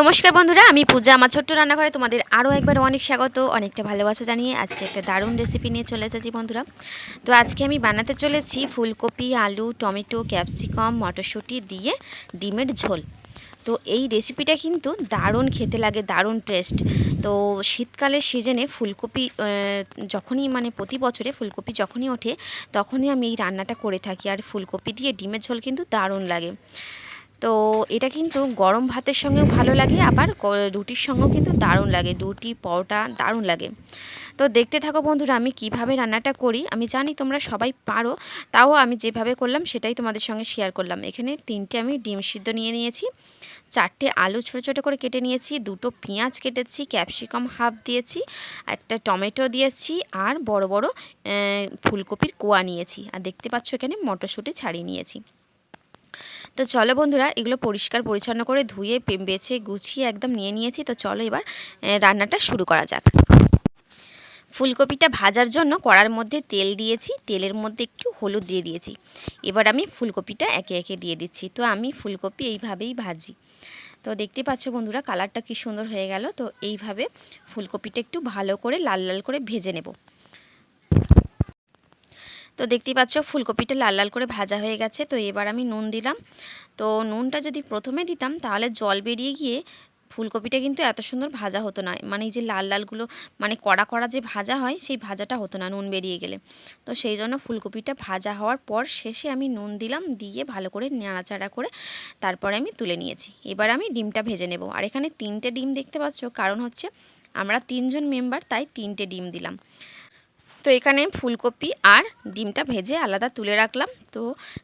নমস্কার বন্ধুরা, আমি পূজা, আমার ছোট্ট রান্নাঘরে তোমাদের আরও একবার অনেক স্বাগত, অনেকটা ভালোবাসা জানিয়ে আজকে একটা দারুণ রেসিপি নিয়ে চলে এসেছি বন্ধুরা। তো আজকে আমি বানাতে চলেছি ফুলকপি, আলু, টমেটো ক্যাপসিকাম মটরশুঁটি দিয়ে ডিমের ঝোল। তো এই রেসিপিটা কিন্তু দারুণ খেতে লাগে, দারুণ টেস্ট তো শীতকালের সিজনে ফুলকপি যখনই মানে প্রতি বছরে ফুলকপি যখনই ওঠে, তখনই আমি এই রান্নাটা করে থাকি। আর ফুলকপি দিয়ে ডিমের ঝোল কিন্তু দারুণ লাগে। তো এটা কিন্তু গরম ভাতের সঙ্গেও ভালো লাগে, আবার রুটির সঙ্গেও কিন্তু দারুণ লাগে। রুটি, পরোটা দারুণ লাগে। তো দেখতে থাকো বন্ধুরা, আমি কীভাবে রান্নাটা করি, আমি জানি তোমরা সবাই পারো, তাও আমি যেভাবে করলাম সেটাই তোমাদের সঙ্গে শেয়ার করলাম। এখানে তিনটে আমি ডিম সিদ্ধ নিয়ে নিয়েছি, চারটে আলু ছোটো ছোটো করে কেটে নিয়েছি, দুটো পেঁয়াজ কেটেছি ক্যাপসিকাম হাফ দিয়েছি, একটা টমেটো দিয়েছি, আর বড় বড় ফুলকপির কোয়া নিয়েছি। আর দেখতে পাচ্ছ এখানে মটরশুঁটি ছাড়িয়ে নিয়েছি। তো চলো বন্ধুরা, এগুলো পরিষ্কার পরিচ্ছন্ন করে ধুয়ে বেছে, গুছিয়ে একদম নিয়ে নিয়েছি। তো চলো এবার রান্নাটা শুরু করা যাক। ফুলকপিটা ভাজার জন্য কড়ার মধ্যে তেল দিয়েছি। তেলের মধ্যে একটু হলুদ দিয়ে দিয়েছি। এবার আমি ফুলকপিটা একে একে দিয়ে দিচ্ছি। তো আমি ফুলকপি এইভাবেই ভাজি। তো দেখতে পাচ্ছ বন্ধুরা, কালারটা কি সুন্দর হয়ে গেল। তো এইভাবে ফুলকপিটা একটু ভালো করে, লাল লাল করে ভেজে নেব। তো দেখতেই পাচ্ছ, ফুলকপিটা লাল লাল করে ভাজা হয়ে গেছে। তো এবার আমি নুন দিলাম। তো নুনটা যদি প্রথমে দিতাম, তাহলে জল বেরিয়ে গিয়ে ফুলকপিটা কিন্তু এত সুন্দর ভাজা হতো না। মানে এই যে লাল লালগুলো মানে কড়া কড়া যে ভাজা হয়, সেই ভাজাটা হতো না নুন বেরিয়ে গেলে। তো সেই জন্য ফুলকপিটা ভাজা হওয়ার পর শেষে আমি নুন দিলাম, দিয়ে ভালো করে নাড়াচাড়া করে তারপরে আমি তুলে নিয়েছি। এবার আমি ডিমটা ভেজে নেব। আর এখানে তিনটে ডিম দেখতে পাচ্ছ, কারণ হচ্ছে আমরা তিনজন মেম্বার, তাই তিনটে ডিম দিলাম। তো এখানে ফুলকপি আর ডিমটা ভেজে আলাদা তুলে রাখলাম। তো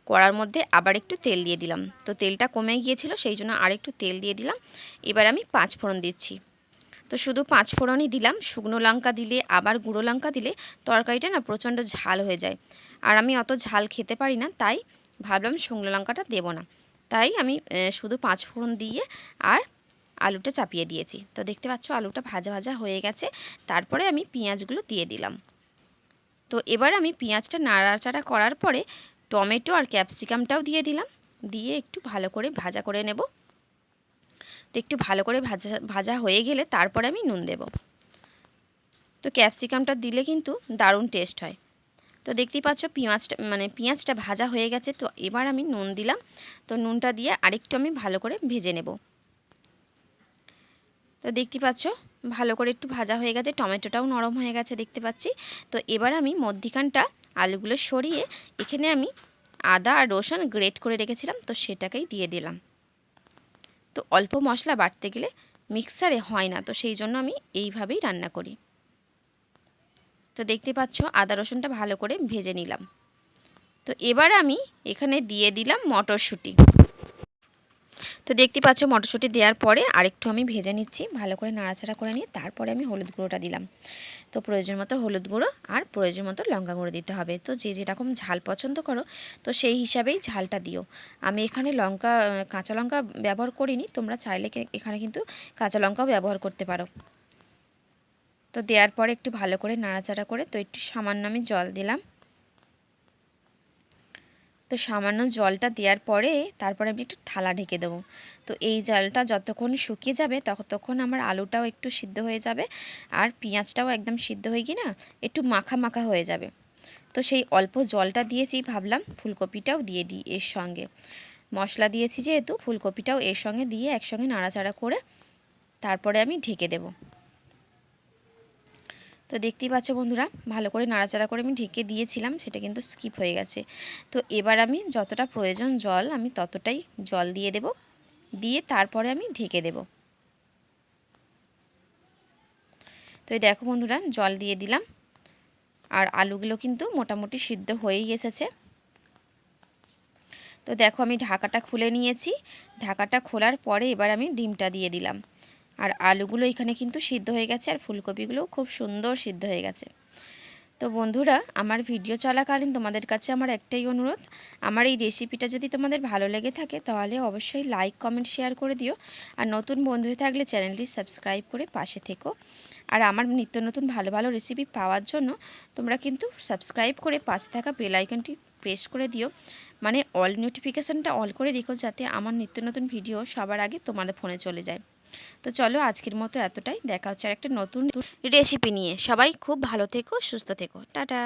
কড়ার মধ্যে আবার একটু তেল দিয়ে দিলাম। তো তেলটা কমে গিয়েছিল, সেই জন্য আর একটু তেল দিয়ে দিলাম। এবার আমি পাঁচ ফোড়ন দিচ্ছি। তো শুধু পাঁচ ফোড়নই দিলাম। শুকনো লঙ্কা দিলে, আবার গুঁড়ো লঙ্কা দিলে তরকারিটা না প্রচণ্ড ঝাল হয়ে যায়। আর আমি অত ঝাল খেতে পারি না, তাই ভাবলাম শুকনো লঙ্কাটা দেবো না। তাই আমি শুধু পাঁচ ফোড়ন দিয়ে আর আলুটা চাপিয়ে দিয়েছি। তো দেখতে পাচ্ছ, আলুটা ভাজা ভাজা হয়ে গেছে। তারপরে আমি পেঁয়াজগুলো দিয়ে দিলাম। তো এবার আমি পেঁয়াজটা নাড়াচাড়া করার পরে টমেটো আর ক্যাপসিকামটাও দিয়ে দিলাম। দিয়ে একটু ভালো করে ভাজা করে নেব। তো একটু ভালো করে ভাজা ভাজা হয়ে গেলে তারপরে আমি নুন দেব। তো ক্যাপসিকামটা দিলে কিন্তু দারুণ টেস্ট হয়। তো দেখতেই পাচ্ছ পেঁয়াজটা মানে পেঁয়াজটা ভাজা হয়ে গেছে। তো এবার আমি নুন দিলাম। তো নুনটা দিয়ে আরেকটু আমি ভালো করে ভেজে নেব। তো দেখতে পাচ্ছ ভালো করে একটু ভাজা হয়ে গেছে, টমেটোটাও নরম হয়ে গেছে দেখতে পাচ্ছি। তো এবার আমি মধ্যিখানটা আলুগুলো সরিয়ে এখানে আমি আদা আর রসুন গ্রেট করে রেখেছিলাম, তো সেটাকেই দিয়ে দিলাম। তো অল্প মশলা বাটতে গেলে মিক্সারে হয় না, তো সেই জন্য আমি এইভাবেই রান্না করি। তো দেখতে পাচ্ছ আদা রসুনটা ভালো করে ভেজে নিলাম। তো এবার আমি এখানে দিয়ে দিলাম মটরশুঁটি। তো দেখতে পাচ্ছ মটরশুঁটি দেওয়ার পরে আরেকটু আমি ভেজে নিচ্ছি, ভালো করে নাড়াচাড়া করে নিয়ে তারপরে আমি হলুদ গুঁড়োটা দিলাম। তো প্রয়োজন মতো হলুদ গুঁড়ো আর প্রয়োজন মতো লঙ্কা গুঁড়ো দিতে হবে। তো যে যেরকম ঝাল পছন্দ করো, তো সেই হিসাবেই ঝালটা দিও। আমি এখানে লঙ্কা, কাঁচা লঙ্কা ব্যবহার করিনি, তোমরা চাইলে এখানে কিন্তু কাঁচা লঙ্কাও ব্যবহার করতে পারো। তো দেওয়ার পরে একটু ভালো করে নাড়াচাড়া করে, তো একটু সামান্য আমি জল দিলাম। তো সামান্য জলটা দেওয়ার পরে তারপরে আমি একটু থালা ঢেকে দেবো। তো এই জলটা যতক্ষণ শুকিয়ে যাবে ততক্ষণ আমার আলুটাও একটু সিদ্ধ হয়ে যাবে আর পেঁয়াজটাও একদম সিদ্ধ হয়ে গিয়ে না একটু মাখা মাখা হয়ে যাবে। তো সেই অল্প জলটা দিয়েছি ভাবলাম ফুলকপিটাও দিয়ে দিই এর সঙ্গে। মশলা দিয়েছি যেহেতু, ফুলকপিটাও এর সঙ্গে দিয়ে একসঙ্গে নাড়াচাড়া করে তারপরে আমি ঢেকে দেবো। তো দেখতেই পাচ্ছ বন্ধুরা, ভালো করে নাড়াচাড়া করে আমি ঢেকে দিয়েছিলাম, সেটা কিন্তু স্কিপ হয়ে গেছে। তো এবার আমি যতটা প্রয়োজন জল, আমি ততটাই জল দিয়ে দেব, দিয়ে তারপরে আমি ঢেকে দেব। তো এই দেখো বন্ধুরা, জল দিয়ে দিলাম। আর আলুগুলো কিন্তু মোটামুটি সিদ্ধ হয়েই এসেছে। তো দেখো আমি ঢাকাটা খুলে নিয়েছি। ঢাকাটা খোলার পরে এবার আমি ডিমটা দিয়ে দিলাম। আর আলুগুলো এখানে কিন্তু সিদ্ধ হয়ে গেছে আর ফুলকপিগুলোও খুব সুন্দর সিদ্ধ হয়ে গেছে। তো বন্ধুরা, আমার ভিডিও চলাকালীন তোমাদের কাছে আমার একটাই অনুরোধ, আমার এই রেসিপিটা যদি তোমাদের ভালো লেগে থাকে তাহলে অবশ্যই লাইক কমেন্ট শেয়ার করে দিও আর নতুন বন্ধু থাকলে চ্যানেলটি সাবস্ক্রাইব করে পাশে থেকো। আর আমার নিত্য নতুন ভালো ভালো রেসিপি পাওয়ার জন্য তোমরা কিন্তু সাবস্ক্রাইব করে পাশে থাকা বেল আইকনটি প্রেস করে দিও মানে অল নোটিফিকেশানটা অল করে রেখো যাতে আমার নিত্য নতুন ভিডিও সবার আগে তোমাদের ফোনে চলে যায়। তো চলো আজকের মতো এতটাই। দেখা হচ্ছে আর একটা নতুন রেসিপি নিয়ে। সবাই খুব ভালো থেকো, সুস্থ থেকো। টাটা!